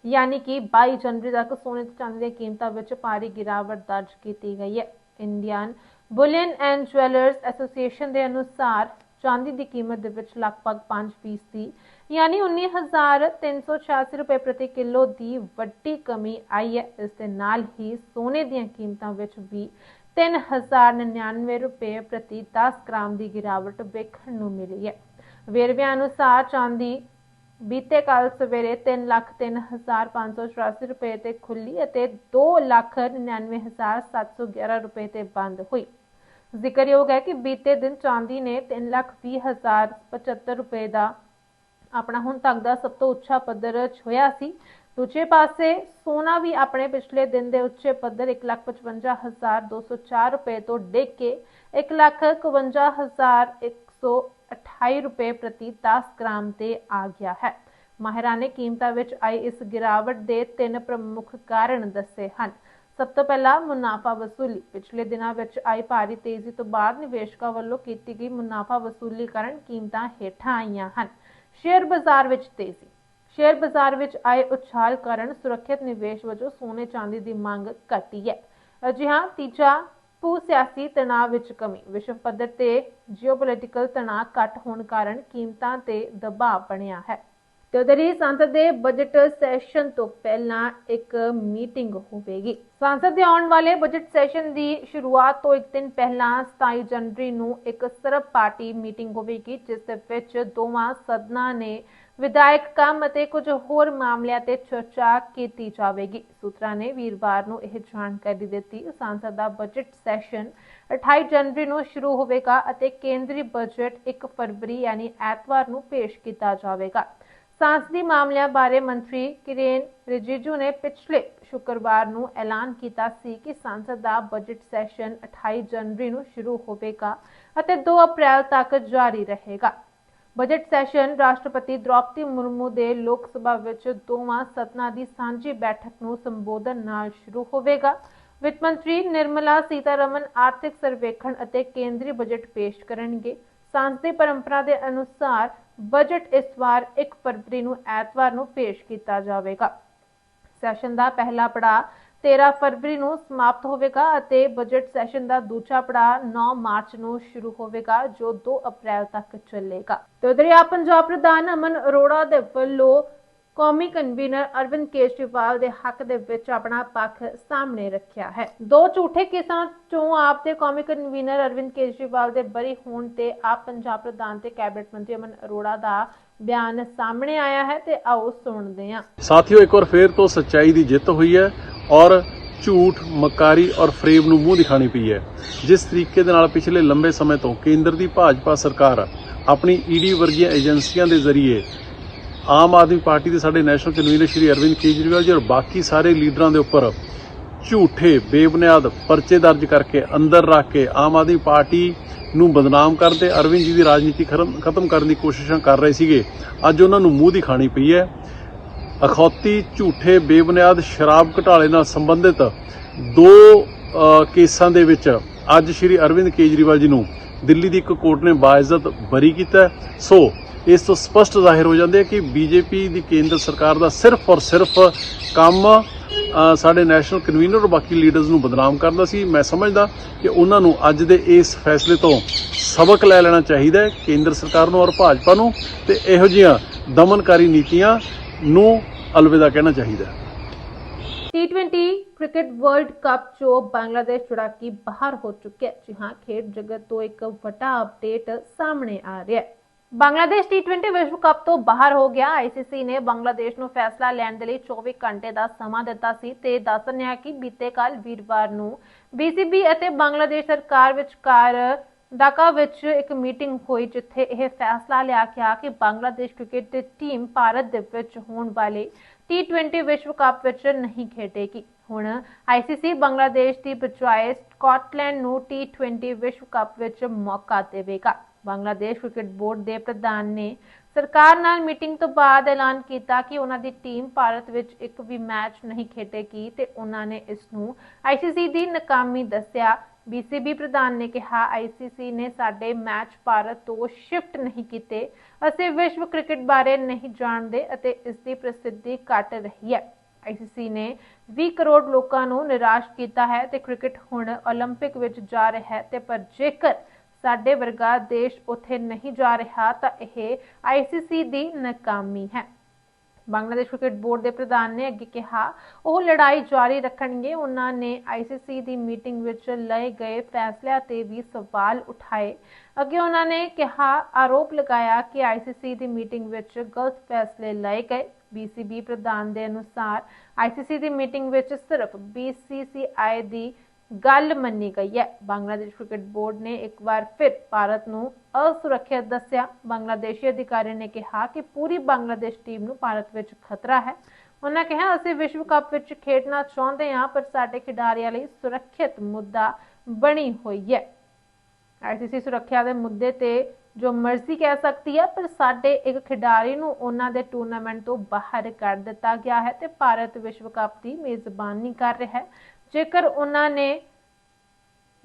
[SPEAKER 1] ਯਾਨੀ ਕਿ 22 ਜਨਵਰੀ ਤੱਕ ਸੋਨੇ ਤੇ ਚਾਂਦੀ ਦੀਆਂ ਕੀਮਤਾਂ ਵਿੱਚ ਭਾਰੀ ਗਿਰਾਵਟ ਦਰਜ ਕੀਤੀ ਗਈ ਹੈ। Indian Bullion and Jewellers Association ਦੇ ਅਨੁਸਾਰ ਚਾਂਦੀ ਦੀ ਕੀਮਤ ਦੇ ਵਿੱਚ ਲਗਭਗ 5% ਦੀ ਯਾਨੀ 19386 ਰੁਪਏ ਪ੍ਰਤੀ ਕਿਲੋ ਦੀ ਵੱਡੀ ਕਮੀ ਆਈ ਹੈ। ਇਸ ਦੇ ਨਾਲ ਹੀ ਸੋਨੇ ਦੀਆਂ ਕੀਮਤਾਂ ਵਿੱਚ ਵੀ 3099 ਰੁਪਏ ਪ੍ਰਤੀ 10 ਗ੍ਰਾਮ ਦੀ ਗਿਰਾਵਟ ਵੇਖਣ ਨੂੰ ਮਿਲੀ ਹੈ। ਵੇਰਵਿਆਂ ਅਨੁਸਾਰ ਚਾਂਦੀ ਬੀਤੇ ਕੱਲ ਸਵੇਰੇ 303584 ਰੁਪਏ ਤੇ ਖੁੱਲੀ ਅਤੇ 299711 ਰੁਪਏ ਤੇ ਬੰਦ ਹੋਈ। ਜ਼ਿਕਰਯੋਗ ਹੈ ਕਿ ਬੀਤੇ ਦਿਨ ਚਾਂਦੀ ਨੇ 320075 ਰੁਪਏ ਦਾ ਆਪਣਾ ਹੁਣ ਤੱਕ ਦਾ ਸਭ ਤੋਂ ਉੱਚਾ ਪੱਧਰ ਛੋਇਆ ਸੀ। ਦੂਜੇ ਪਾਸੇ ਸੋਨਾ ਵੀ ਆਪਣੇ ਪਿਛਲੇ ਦਿਨ ਦੇ ਉੱਚੇ ਪੱਧਰ 155204 ਰੁਪਏ ਤੋਂ ਡਿੱਗ ਕੇ 151128 ਰੁਪਏ ਪ੍ਰਤੀ 10 ਗ੍ਰਾਮ ਤੇ ਆ ਗਿਆ ਹੈ। ਮਾਹਿਰਾਂ ਨੇ ਕੀਮਤਾਂ ਵਿੱਚ ਆਈ ਇਸ ਗਿਰਾਵਟ ਦੇ ਤਿੰਨ ਪ੍ਰਮੁੱਖ ਕਾਰਨ ਦੱਸੇ ਹਨ। ਸਭ ਤੋਂ ਪਹਿਲਾਂ ਮੁਨਾਫਾ ਵਸੂਲੀ। ਪਿਛਲੇ ਦਿਨਾਂ ਵਿੱਚ ਆਈ ਭਾਰੀ ਤੇਜ਼ੀ ਤੋਂ ਬਾਅਦ ਨਿਵੇਸ਼ਕਾਂ ਵੱਲੋਂ ਕੀਤੀ ਗਈ ਮੁਨਾਫਾ ਵਸੂਲੀ ਕਾਰਨ ਕੀਮਤਾਂ ਹੇਠਾਂ ਆਈਆਂ ਹਨ। ਸ਼ੇਅਰ ਬਾਜ਼ਾਰ ਵਿੱਚ ਤੇਜ਼ੀ। ਸ਼ੇਅਰ ਬਾਜ਼ਾਰ ਵਿੱਚ ਆਏ ਉਛਾਲ ਕਾਰਨ ਸੁਰੱਖਿਅਤ ਨਿਵੇਸ਼ ਵਜੋਂ ਸੋਨੇ ਚਾਂਦੀ ਦੀ ਮੰਗ ਘਟੀ ਹੈ। ਅਜਿਹਾ ਤੀਜਾ ਭੂ ਸਿਆਸੀ ਤਣਾਅ ਵਿੱਚ ਕਮੀ। ਵਿਸ਼ਵ ਪੱਧਰ ਤੇ ਜੀਓਪੋਲਿਟੀਕਲ ਤਣਾਅ ਘਟ ਹੋਣ ਕਾਰਨ ਕੀਮਤਾਂ ਤੇ ਦਬਾਅ ਬਣਿਆ ਹੈ। ਤੇ ਉਧਰ ਹੀ ਸੰਸਦ ਦੇ ਬਜਟ ਸੈਸ਼ਨ ਤੋਂ ਪਹਿਲਾਂ ਇੱਕ ਮੀਟਿੰਗ ਹੋਵੇਗੀ। ਸੰਸਦ ਦੇ ਆਉਣ ਵਾਲੇ ਬਜਟ ਸੈਸ਼ਨ ਦੀ ਸ਼ੁਰੂਆਤ ਤੋਂ ਇੱਕ ਦਿਨ ਪਹਿਲਾਂ 27 ਜਨਵਰੀ ਨੂੰ ਇੱਕ ਸਰਬ ਪਾਰਟੀ ਮੀਟਿੰਗ ਹੋਵੇਗੀ, ਜਿਸ ਦੇ ਵਿੱਚ ਦੋਵਾਂ ਸਦਨਾਂ ਨੇ ਵਿਧਾਇਕ ਕੰਮ ਅਤੇ ਕੁਝ ਹੋਰ ਮਾਮਲਿਆਂ ਤੇ ਚਰਚਾ ਕੀਤੀ ਜਾਵੇਗੀ। ਸੂਤਰਾਂ ਨੇ ਵੀਰਵਾਰ ਨੂੰ ਇਹ ਜਾਣਕਾਰੀ ਦਿੱਤੀ। ਸੰਸਦ ਦਾ ਬਜਟ ਸੈਸ਼ਨ 28 ਜਨਵਰੀ ਨੂੰ ਸ਼ੁਰੂ ਹੋਵੇਗਾ ਅਤੇ ਕੇਂਦਰੀ ਬਜਟ 1 ਫਰਵਰੀ ਯਾਨੀ ਐਤਵਾਰ ਨੂੰ ਪੇਸ਼ ਕੀਤਾ ਜਾਵੇਗਾ। ਸੰਸਦੀ ਮਾਮਲਿਆਂ ਬਾਰੇ ਮੰਤਰੀ ਕਿਰੇਨ ਰਿਜੀਜੂ ਨੇ ਪਿਛਲੇ ਸ਼ੁੱਕਰਵਾਰ ਨੂੰ ਐਲਾਨ ਕੀਤਾ ਸੀ ਕਿ ਸੰਸਦ ਦਾ ਬਜਟ ਸੈਸ਼ਨ 28 ਜਨਵਰੀ ਨੂੰ ਸ਼ੁਰੂ ਹੋਵੇਗਾ ਅਤੇ 2 ਅਪ੍ਰੈਲ ਤੱਕ ਜਾਰੀ ਰਹੇਗਾ ਬਜਟ ਸੈਸ਼ਨ ਰਾਸ਼ਟਰਪਤੀ ਦ੍ਰੌਪਦੀ ਮੁਰਮੂ ਦੇ ਲੋਕ ਸਭਾ ਵਿੱਚ ਦੋਵਾਂ ਸਦਨਾਂ ਦੀ ਸਾਂਝੀ ਬੈਠਕ ਨੂੰ ਸੰਬੋਧਨ ਨਾਲ ਸ਼ੁਰੂ ਹੋਵੇਗਾ ਵਿੱਤ ਮੰਤਰੀ ਨਿਰਮਲਾ ਸੀਤਾਰਮਨ ਆਰਥਿਕ ਸਰਵੇਖਣ ਅਤੇ ਕੇਂਦਰੀ ਬਜਟ ਪੇਸ਼ ਕਰਨਗੇ ਸੰਸਦੀ ਪਰੰਪਰਾ ਦੇ ਅਨੁਸਾਰ ਬਜਟ ਇਸ ਵਾਰ 1 ਫਰਵਰੀ ਨੂੰ, ਐਤਵਾਰ ਨੂੰ ਪੇਸ਼ ਕੀਤਾ ਜਾਵੇਗਾ। ਸੈਸ਼ਨ ਦਾ ਪਹਿਲਾ ਪੜਾਅ 13 ਫਰਵਰੀ ਨੂੰ ਸਮਾਪਤ ਹੋਵੇਗਾ ਅਤੇ ਬਜਟ ਸੈਸ਼ਨ ਦਾ ਦੂਜਾ ਪੜਾਅ 9 ਮਾਰਚ ਨੂੰ ਸ਼ੁਰੂ ਹੋਵੇਗਾ, ਜੋ 2 ਅਪ੍ਰੈਲ ਤੱਕ ਚੱਲੇਗਾ। ਤੇ ਉਧਰ ਪੰਜਾਬ ਪ੍ਰਧਾਨ ਅਮਨ ਅਰੋੜਾ ਦੇ ਵੱਲੋਂ ਕੌਮੀ ਕਨਵੀਨਰ ਅਰਵਿੰਦ ਕੇਜਰੀਵਾਲ ਦੇ ਹੱਕ ਦੇ ਵਿੱਚ ਆਪਣਾ ਪੱਖ ਸਾਹਮਣੇ ਰੱਖਿਆ ਹੈ। ਦੋ ਝੂਠੇ ਕੇਸਾਂ ਚੋਂ ਆਪ ਦੇ ਕੌਮੀ ਕਨਵੀਨਰ ਅਰਵਿੰਦ ਕੇਜਰੀਵਾਲ ਦੇ ਬਰੀ ਹੋਣ ਤੇ ਆਪ ਪੰਜਾਬ ਪ੍ਰਧਾਨ ਤੇ ਕੈਬਨਿਟ ਮੰਤਰੀ ਅਮਨ ਅਰੋੜਾ ਦਾ ਬਿਆਨ ਸਾਹਮਣੇ ਆਇਆ ਹੈ ਤੇ ਆਓ ਸੁਣਦੇ ਹਾਂ।
[SPEAKER 6] ਸਾਥੀਓ, ਇੱਕ ਵਾਰ ਫੇਰ ਤੋਂ ਸੱਚਾਈ ਦੀ ਜਿੱਤ ਹੋਈ ਹੈ ਔਰ ਝੂਠ, ਮਕਾਰੀ ਔਰ ਫਰੇਬ ਨੂੰ ਮੂੰਹ ਦਿਖਾਣੀ ਪਈ ਹੈ। ਜਿਸ ਤਰੀਕੇ ਦੇ ਨਾਲ ਪਿਛਲੇ ਲੰਬੇ ਸਮੇਂ ਤੋਂ ਕੇਂਦਰ ਦੀ ਭਾਜਪਾ ਸਰਕਾਰ ਆਪਣੀ ਈਡੀ ਵਰਗੀਆਂ ਏਜੰਸੀਆਂ ਦੇ ਜ਼ਰੀਏ ਆਮ ਆਦਮੀ ਪਾਰਟੀ ਦੇ ਸਾਡੇ ਨੈਸ਼ਨਲ ਕਨਵੀਨਰ ਸ਼੍ਰੀ ਅਰਵਿੰਦ ਕੇਜਰੀਵਾਲ ਜੀ ਔਰ ਬਾਕੀ ਸਾਰੇ ਲੀਡਰਾਂ ਦੇ ਉੱਪਰ ਝੂਠੇ, ਬੇਬੁਨਿਆਦ ਪਰਚੇ ਦਰਜ ਕਰਕੇ ਅੰਦਰ ਰੱਖ ਕੇ ਆਮ ਆਦਮੀ ਪਾਰਟੀ ਨੂੰ ਬਦਨਾਮ ਕਰਦੇ ਅਰਵਿੰਦ ਜੀ ਦੀ ਰਾਜਨੀਤੀ ਖਰਮ- ਖਤਮ ਕਰਨ ਦੀ ਕੋਸ਼ਿਸ਼ਾਂ ਕਰ ਰਹੇ ਸੀਗੇ। ਅੱਜ ਉਹਨਾਂ ਨੂੰ ਮੂੰਹ ਦਿਖਾਣੀ ਪਈ ਹੈ। ਅਖੌਤੀ, ਝੂਠੇ, ਬੇਬੁਨਿਆਦ, ਸ਼ਰਾਬ ਘਟਾਲੇ ਨਾਲ ਸੰਬੰਧਿਤ ਦੋ ਕੇਸਾਂ ਦੇ ਵਿੱਚ ਅੱਜ ਸ਼੍ਰੀ ਅਰਵਿੰਦ ਕੇਜਰੀਵਾਲ ਜੀ ਨੂੰ ਦਿੱਲੀ ਦੀ ਇੱਕ ਕੋਰਟ ਨੇ ਬਾਇਜ਼ਤ ਬਰੀ ਕੀਤਾ ਸੋ, ਇਸ ਤੋਂ ਸਪਸ਼ਟ ਜ਼ਾਹਿਰ ਹੋ ਜਾਂਦੇ ਹੈ ਕਿ ਬੀਜੇਪੀ ਦੀ ਕੇਂਦਰ ਸਰਕਾਰ ਦਾ ਸਿਰਫ ਔਰ ਸਿਰਫ ਕੰਮ ਸਾਡੇ ਨੈਸ਼ਨਲ ਕਨਵੀਨਰ ਔਰ ਬਾਕੀ ਲੀਡਰਸ ਨੂੰ ਬਦਨਾਮ ਕਰਦਾ ਸੀ। ਮੈਂ ਸਮਝਦਾ ਕਿ ਉਹਨਾਂ ਨੂੰ ਅੱਜ ਦੇ ਇਸ ਫੈਸਲੇ ਤੋਂ ਸਬਕ ਲੈ ਲੈਣਾ ਚਾਹੀਦਾ ਹੈ, ਕੇਂਦਰ ਸਰਕਾਰ ਨੂੰ ਔਰ ਭਾਜਪਾ ਨੂੰ। ਤੇ ਇਹੋ ਜਿਹੀਆਂ ਦਮਨਕਾਰੀ ਨੀਤੀਆਂ ਨੂੰ ਅਲਵਿਦਾ ਕਹਿਣਾ ਚਾਹੀਦਾ ਹੈ।
[SPEAKER 1] ਟੀ20 ਕ੍ਰਿਕਟ ਵਰਲਡ ਕੱਪ ਜੋ ਬੰਗਲਾਦੇਸ਼ ਛੁੜਾ ਕੇ ਬਾਹਰ ਹੋ ਚੁੱਕਿਆ ਜੀ ਹਾਂ, ਖੇਡ ਜਗਤ ਤੋਂ ਇੱਕ ਵੱਡਾ ਅਪਡੇਟ ਸਾਹਮਣੇ ਆ ਰਿਹਾ ਹੈ। ਬੰਗਲਾਦੇਸ਼ ਟੀ20 ਵਿਸ਼ਵ ਕੱਪ ਤੋਂ ਬਾਹਰ ਹੋ ਗਿਆ। ਆਈਸੀਸੀ ਨੇ ਬੰਗਲਾਦੇਸ਼ ਨੂੰ ਫੈਸਲਾ ਲੈਣ ਦੇ ਲਈ 24 ਘੰਟੇ ਦਾ ਸਮਾਂ ਦਿੱਤਾ ਸੀ ਤੇ ਦੱਸਣਿਆ ਕਿ ਬੀਤੇ ਕੱਲ ਵੀਰਵਾਰ ਨੂੰ ਬੀਸੀਬੀ ਅਤੇ ਬੰਗਲਾਦੇਸ਼ ਸਰਕਾਰ ਵਿਚਕਾਰ ਢਾਕਾ ਵਿੱਚ ਇੱਕ ਮੀਟਿੰਗ ਹੋਈ, ਜਿੱਥੇ ਇਹ ਫੈਸਲਾ ਲਿਆ ਗਿਆ ਕਿ ਬੰਗਲਾਦੇਸ਼ ਕ੍ਰਿਕਟ ਟੀਮ ਭਾਰਤ ਦੇ ਵਿੱਚ ਹੋਣ ਵਾਲੇ ਟੀ20 ਵਿਸ਼ਵ ਕੱਪ ਵਿੱਚ ਨਹੀਂ ਖੇਡੇਗੀ। ਹੁਣ ਆਈਸੀਸੀ ਬੰਗਲਾਦੇਸ਼ ਦੀ ਬਜਾਏ ਸਕਾਟਲੈਂਡ ਨੂੰ ਟੀ20 ਵਿਸ਼ਵ ਕੱਪ ਵਿੱਚ ਮੌਕਾ ਦੇਵੇਗਾ। ਬੰਗਲਾਦੇਸ਼ ਕ੍ਰਿਕਟ ਬੋਰਡ ਦੇ ਪ੍ਰਧਾਨ ਨੇ ਸਰਕਾਰ ਨਾਲ ਮੀਟਿੰਗ ਤੋਂ ਬਾਅਦ ਐਲਾਨ ਕੀਤਾ ਕਿ ਉਹਨਾਂ ਦੀ ਟੀਮ ਭਾਰਤ ਵਿੱਚ ਇੱਕ ਵੀ ਮੈਚ ਨਹੀਂ ਖੇਡੇਗੀ ਤੇ ਉਹਨਾਂ ਨੇ ਇਸ ਨੂੰ ਆਈਸੀਸੀ ਦੀ ਨਾਕਾਮੀ ਦੱਸਿਆ। ਬੀਸੀਬੀ ਪ੍ਰਧਾਨ ਨੇ ਕਿਹਾ ਆਈਸੀਸੀ ਨੇ ਸਾਡੇ ਮੈਚ ਭਾਰਤ ਤੋਂ ਸ਼ਿਫਟ ਨਹੀਂ ਕੀਤੇ ਅਸੀਂ ਵਿਸ਼ਵ ਕ੍ਰਿਕਟ ਬਾਰੇ ਨਹੀਂ ਜਾਣਦੇ ਅਤੇ ਇਸ ਦੀ ਪ੍ਰਸਿੱਧੀ ਘਟ ਰਹੀ ਹੈ ਆਈਸੀਸੀ ਨੇ 20 ਕਰੋੜ ਲੋਕਾਂ ਨੂੰ ਨਿਰਾਸ਼ ਕੀਤਾ ਹੈ ਤੇ ਕ੍ਰਿਕਟ ਹੁਣ 올림픽 ਵਿੱਚ ਜਾ ਰਿਹਾ ਹੈ ਤੇ ਪਰ ਜੇਕਰ ਸਾਡੇ ਵਰਗਾ ਦੇਸ਼ ਉੱਥੇ ਨਹੀਂ ਜਾ ਰਿਹਾ ਤਾਂ ਇਹ ਆਈਸੀਸੀ ਦੀ ਨਾਕਾਮੀ ਹੈ ਬੰਗਲਾਦੇਸ਼ ਕ੍ਰਿਕਟ ਬੋਰਡ ਦੇ ਪ੍ਰਧਾਨ ਨੇ ਅੱਗੇ ਕਿਹਾ ਉਹ ਲੜਾਈ ਜਾਰੀ ਰੱਖਣਗੇ ਉਹਨਾਂ ਨੇ ਆਈਸੀਸੀ ਦੀ ਮੀਟਿੰਗ ਵਿੱਚ ਲਏ ਗਏ ਫੈਸਲਿਆਂ ਤੇ ਵੀ ਸਵਾਲ ਉਠਾਏ ਅੱਗੇ ਉਹਨਾਂ ਨੇ ਕਿਹਾ ਆਰੋਪ ਲਗਾਇਆ ਕਿ ਆਈਸੀਸੀ ਦੀ ਮੀਟਿੰਗ ਵਿੱਚ ਗਲਤ ਫੈਸਲੇ ਲਏ ਗਏ ਬੀਸੀਬੀ ਪ੍ਰਧਾਨ ਦੇ ਅਨੁਸਾਰ ਆਈਸੀਸੀ ਦੀ ਮੀਟਿੰਗ ਵਿੱਚ ਸਿਰਫ ਬੀਸੀਸੀਆਈ ਦੀ ਗੱਲ ਮੰਨੀ ਗਈ ਹੈ। ਬੰਗਲਾਦੇਸ਼ ਕ੍ਰਿਕਟ ਬੋਰਡ ਨੇ ਇੱਕ ਵਾਰ ਫਿਰ ਭਾਰਤ ਨੂੰ ਅਸੁਰੱਖਿਅਤ ਦੱਸਿਆ। ਬੰਗਲਾਦੇਸ਼ੀ ਅਧਿਕਾਰੀ ਨੇ ਕਿਹਾ ਕਿ ਪੂਰੀ ਬੰਗਲਾਦੇਸ਼ ਟੀਮ ਨੂੰ ਭਾਰਤ ਵਿੱਚ ਖਤਰਾ ਹੈ। ਉਹਨਾਂ ਕਿਹਾ, ਅਸੀਂ ਵਿਸ਼ਵ ਕੱਪ ਵਿੱਚ ਖੇਡਣਾ ਚਾਹੁੰਦੇ ਹਾਂ, ਪਰ ਸਾਡੇ ਖਿਡਾਰੀਆਂ ਲਈ ਸੁਰੱਖਿਅਤ ਮੁੱਦਾ ਬਣੀ ਹੋਈ ਹੈ। ਆਈਸੀਸੀ ਸੁਰੱਖਿਆ ਦੇ ਮੁੱਦੇ ਤੇ ਜੋ ਮਰਜ਼ੀ ਕਹਿ ਸਕਦੀ ਹੈ, ਪਰ ਸਾਡੇ ਇੱਕ ਖਿਡਾਰੀ ਨੂੰ ਉਹਨਾਂ ਦੇ ਟੂਰਨਾਮੈਂਟ ਤੋਂ ਬਾਹਰ ਕਰ ਦਿੱਤਾ ਗਿਆ ਹੈ ਤੇ ਭਾਰਤ ਵਿਸ਼ਵ ਕੱਪ ਦੀ ਮੇਜ਼ਬਾਨੀ ਕਰ ਰਿਹਾ ਹੈ। ਜੇਕਰ ਉਹਨਾਂ ਨੇ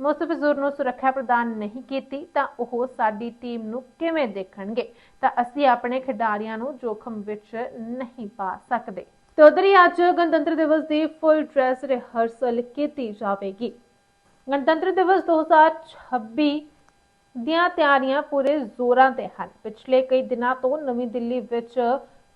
[SPEAKER 1] ਮੁਸਤਫਿਜ਼ੁਰ ਨੂੰ ਸੁਰੱਖਿਆ ਪ੍ਰਦਾਨ ਨਹੀਂ ਕੀਤੀ, ਤਾਂ ਉਹ ਸਾਡੀ ਟੀਮ ਨੂੰ ਕਿਵੇਂ ਦੇਖਣਗੇ? ਤਾਂ ਅਸੀਂ ਆਪਣੇ ਖਿਡਾਰੀਆਂ ਨੂੰ ਜੋਖਮ ਵਿੱਚ ਨਹੀਂ ਪਾ ਸਕਦੇ। ਤੇ ਅੱਜ ਗਣਤੰਤਰ ਦਿਵਸ ਦੀ ਫੁੱਲ ਡਰੈਸ ਰਿਹਰਸਲ ਕੀਤੀ ਜਾਵੇਗੀ। ਗਣਤੰਤਰ ਦਿਵਸ 2026 ਦੀਆਂ ਤਿਆਰੀਆਂ ਪੂਰੇ ਜ਼ੋਰਾਂ ਤੇ ਹਨ। ਪਿਛਲੇ ਕਈ ਦਿਨਾਂ ਤੋਂ ਨਵੀਂ ਦਿੱਲੀ ਵਿੱਚ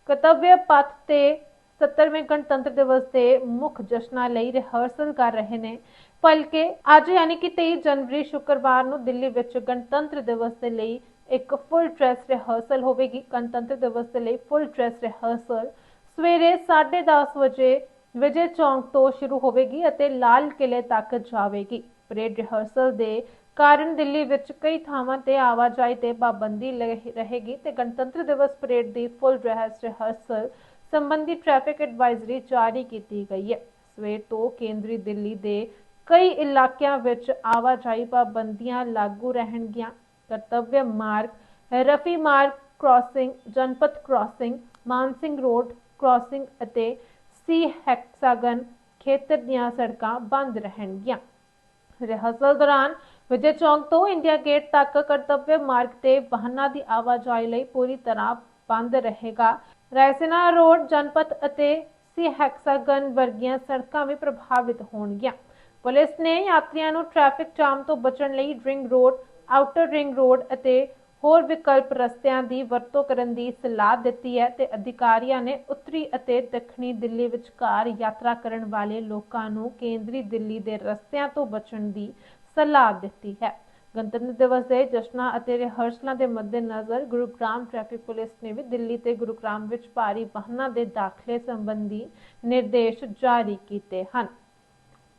[SPEAKER 1] ਕਰਤੱਵਯ ਪਥ ਤੇ 70ਵੇਂ ਗਣਤੰਤਰ ਦਿਵਸ ਦੇ ਮੁੱਖ ਜਸ਼ਨਾਂ ਲਈ ਰਿਹਰਸਲ ਕਰ ਰਹੇ ਨੇ ਬਲਕਿ ਅੱਜ ਯਾਨੀ ਕਿ 23 ਜਨਵਰੀ ਸ਼ੁੱਕਰਵਾਰ ਨੂੰ ਦਿੱਲੀ ਵਿੱਚ ਗਣਤੰਤਰ ਦਿਵਸ ਦੇ ਲਈ ਇੱਕ ਫੁੱਲ ਡਰੈਸ ਰਿਹਰਸਲ ਹੋਵੇਗੀ ਗਣਤੰਤਰ ਦਿਵਸ ਦੇ ਲਈ ਫੁੱਲ ਡਰੈਸ ਰਿਹਰਸਲ ਸਵੇਰੇ 10:30 ਵਜੇ ਵਿਜੇ ਚੌਂਕ ਤੋਂ ਸ਼ੁਰੂ ਹੋਵੇਗੀ ਅਤੇ ਲਾਲ ਕਿਲੇ ਤੱਕ ਜਾਵੇਗੀ ਪਰੇਡ ਰਿਹਰਸਲ ਦੇ ਕਾਰਨ ਦਿੱਲੀ ਵਿੱਚ ਕਈ ਥਾਵਾਂ ਤੇ ਆਵਾਜਾਈ ਤੇ ਪਾਬੰਦੀ ਲਗ- ਰਹੇਗੀ ਤੇ ਗਣਤੰਤਰ ਦਿਵਸ ਪਰੇਡ ਦੀ ਫੁੱਲ ਡਰੈਸ ਰਿਹਰਸਲ ਸੰਬੰਧੀ ਟ੍ਰੈਫਿਕ ਐਡਵਾਈਜ਼ਰੀ ਜਾਰੀ ਕੀਤੀ ਗਈ ਹੈ। ਸਵੇਰ ਤੋਂ ਕੇਂਦਰੀ ਦਿੱਲੀ ਦੇ ਕਈ ਇਲਾਕਿਆਂ ਵਿੱਚ ਆਵਾਜਾਈ ਪਾਬੰਦੀਆਂ ਲਾਗੂ ਰਹਿਣਗੀਆਂ। Kartavya Marg, Rafi Marg crossing Janpath crossing Mansingh road crossing ਅਤੇ ਸੀ ਹੈਕਸਾਗਨ ਖੇਤਰ ਦੀਆਂ ਸੜਕਾਂ ਬੰਦ ਰਹਿਣਗੀਆਂ। ਰਿਹਰਸਲ ਦੌਰਾਨ ਵਿਜੇ ਚੌਂਕ ਤੋਂ ਇੰਡੀਆ ਗੇਟ ਤੱਕ ਕਰਤੱਵਯ ਮਾਰਗ ਤੇ ਵਾਹਨਾਂ ਦੀ ਆਵਾਜਾਈ ਲਈ ਪੂਰੀ ਤਰ੍ਹਾਂ ਬੰਦ ਰਹੇਗਾ। ਰਾਇਸਨਾ ਰੋਡ, ਜਨਪਥ ਅਤੇ ਸੀ ਹੈਕਸਾਗਨ ਵਰਗੀਆਂ ਸੜਕਾਂ ਵੀ ਪ੍ਰਭਾਵਿਤ ਹੋਣਗੀਆਂ। ਪੁਲਿਸ ਨੇ ਯਾਤਰੀਆਂ ਨੂੰ ਟ੍ਰੈਫਿਕ ਜਾਮ ਤੋਂ ਬਚਣ ਲਈ ring road, outer ring road ਅਤੇ ਹੋਰ ਵਿਕਲਪ ਰਸਤਿਆਂ ਦੀ ਵਰਤੋਂ ਕਰਨ ਦੀ ਸਲਾਹ ਦਿੱਤੀ ਹੈ ਤੇ ਅਧਿਕਾਰੀਆਂ ਨੇ ਉੱਤਰੀ ਅਤੇ ਦੱਖਣੀ ਦਿੱਲੀ ਵਿਚਕਾਰ ਯਾਤਰਾ ਕਰਨ ਵਾਲੇ ਲੋਕਾਂ ਨੂੰ ਕੇਂਦਰੀ ਦਿੱਲੀ ਦੇ ਰਸਤਿਆਂ ਤੋਂ ਬਚਣ ਦੀ ਸਲਾਹ ਦਿੱਤੀ ਹੈ। ਗਣਤੰਤਰ ਦਿਵਸ ਦੇ ਜਸ਼ਨਾਂ ਅਤੇ ਰਿਹਰਸਲਾਂ ਦੇ ਮੱਦੇਨਜ਼ਰ ਗੁਰੂਗ੍ਰਾਮ ਟ੍ਰੈਫਿਕ ਪੁਲਿਸ ਨੇ ਵੀ ਦਿੱਲੀ ਤੇ ਗੁਰੂਗ੍ਰਾਮ ਵਿੱਚ ਭਾਰੀ ਵਾਹਨਾਂ ਦੇ ਦਾਖਲੇ ਸੰਬੰਧੀ ਨਿਰਦੇਸ਼ ਜਾਰੀ ਕੀਤੇ ਹਨ।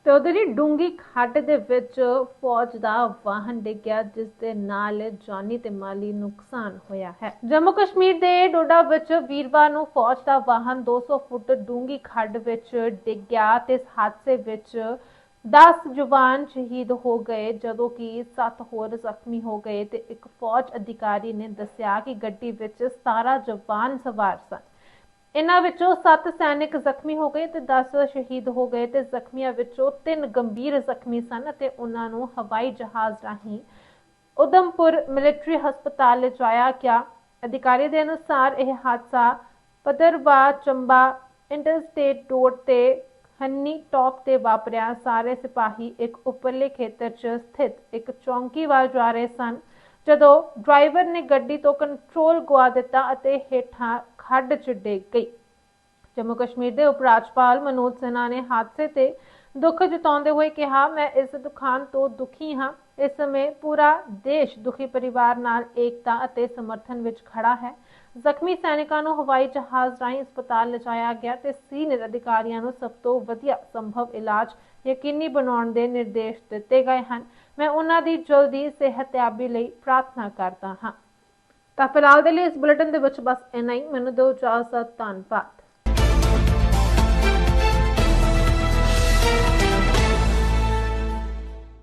[SPEAKER 1] ਤੇ ਉਧਰ ਹੀ ਡੂੰਗੀ ਖੱਡ ਦੇ ਵਿੱਚ ਫੌਜ ਦਾ ਵਾਹਨ ਡਿੱਗਿਆ, ਜਿਸ ਦੇ ਨਾਲ ਜਾਨੀ ਤੇ ਮਾਲੀ ਨੁਕਸਾਨ ਹੋਇਆ ਹੈ। ਜੰਮੂ ਕਸ਼ਮੀਰ ਦੇ ਡੋਡਾ ਵਿੱਚ ਵੀਰਵਾਰ ਨੂੰ ਫੌਜ ਦਾ ਵਾਹਨ 200 ਫੁੱਟ ਡੂੰਗੀ ਖੱਡ ਵਿੱਚ ਡਿੱਗਿਆ ਤੇ ਇਸ ਹਾਦਸੇ ਵਿੱਚ 10 ਜਵਾਨ ਸ਼ਹੀਦ ਹੋ ਗਏ, ਜਦੋਂ ਕਿ 7 ਹੋਰ ਜ਼ਖਮੀ ਹੋ ਗਏ ਤੇ ਇੱਕ ਫੌਜ ਅਧਿਕਾਰੀ ਨੇ ਦੱਸਿਆ ਕਿ ਗੱਡੀ ਵਿੱਚ 17 ਜਵਾਨ ਸਵਾਰ ਸਨ। ਇਨ੍ਹਾਂ ਵਿੱਚੋਂ 7 ਸੈਨਿਕ ਜ਼ਖਮੀ ਹੋ ਗਏ ਤੇ 10 ਸ਼ਹੀਦ ਹੋ ਗਏ ਤੇ ਜ਼ਖਮੀਆਂ ਵਿੱਚੋਂ 3 ਗੰਭੀਰ ਜ਼ਖਮੀ ਸਨ ਅਤੇ ਉਹਨਾਂ ਨੂੰ ਹਵਾਈ ਜਹਾਜ਼ ਰਾਹੀਂ ਉਦਮਪੁਰ ਮਿਲਟਰੀ ਹਸਪਤਾਲ ਲਿਜਾਇਆ ਗਿਆ। ਅਧਿਕਾਰੀ ਦੇ ਅਨੁਸਾਰ ਇਹ ਹਾਦਸਾ ਪਦਰਵਾ ਚੰਬਾ ਇੰਟਰਸਟੇਟ ਰੋਡ ਤੇ ਹੰਨੀ ਟੌਪ ਤੇ ਵਾਪਰਿਆ ਸਾਰੇ ਸਿਪਾਹੀ ਇੱਕ ਉੱਪਰਲੇ ਖੇਤਰ 'ਚ ਸਥਿਤ ਇੱਕ ਚੌਂਕੀ ਵੱਲ ਜਾ ਰਹੇ ਸਨ। ਜਦੋਂ ਡਰਾਈਵਰ ਨੇ ਗੱਡੀ ਤੋਂ ਕੰਟਰੋਲ ਗਵਾ ਦਿੱਤਾ ਅਤੇ ਹੇਠਾਂ ਖੱਡ 'ਚ ਡਿੱਗ ਗਈ। ਜੰਮੂ ਕਸ਼ਮੀਰ ਦੇ ਉਪ ਰਾਜਪਾਲ ਮਨੋਜ ਸਿਨਹਾ ਨੇ ਹਾਦਸੇ ਤੇ ਦੁੱਖ ਜਤਾਉਂਦੇ ਹੋਏ ਕਿਹਾ, ਮੈਂ ਇਸ ਦੁਖਾਂਤ ਤੋਂ ਦੁਖੀ ਹਾਂ। ਇਸ ਸਮੇਂ ਪੂਰਾ ਦੇਸ਼ ਦੁਖੀ ਪਰਿਵਾਰ ਨਾਲ ਏਕਤਾ ਅਤੇ ਸਮਰਥਨ ਵਿੱਚ ਖੜਾ ਹੈ। ਜ਼ਖਮੀ ਸੈਨਿਕਾਂ ਨੂੰ ਹਵਾਈ ਜਹਾਜ਼ ਰਾਹੀਂ ਹਸਪਤਾਲ ਲਿਜਾਇਆ ਗਿਆ ਤੇ ਸੀਨੀਅਰ ਅਧਿਕਾਰੀਆਂ ਨੂੰ ਸਭ ਤੋਂ ਵਧੀਆ ਸੰਭਵ ਇਲਾਜ ਯਕੀਨੀ ਬਣਾਉਣ ਦੇ ਨਿਰਦੇਸ਼ ਦਿੱਤੇ ਗਏ ਹਨ। ਮੈਂ ਉਹਨਾਂ ਦੀ ਜਲਦੀ ਸਿਹਤਯਾਬੀ ਲਈ ਪ੍ਰਾਰਥਨਾ ਕਰਦਾ ਹਾਂ। ਤਾਂ ਫਿਲਹਾਲ ਦੇ ਲਈ ਇਸ ਬੁਲੇਟਿਨ ਦੇ ਵਿੱਚ ਬਸ ਇੰਨਾ ਹੀ। ਮੈਨੂੰ ਦਿਓ ਇਜਾਜ਼ਤ। ਧੰਨਵਾਦ।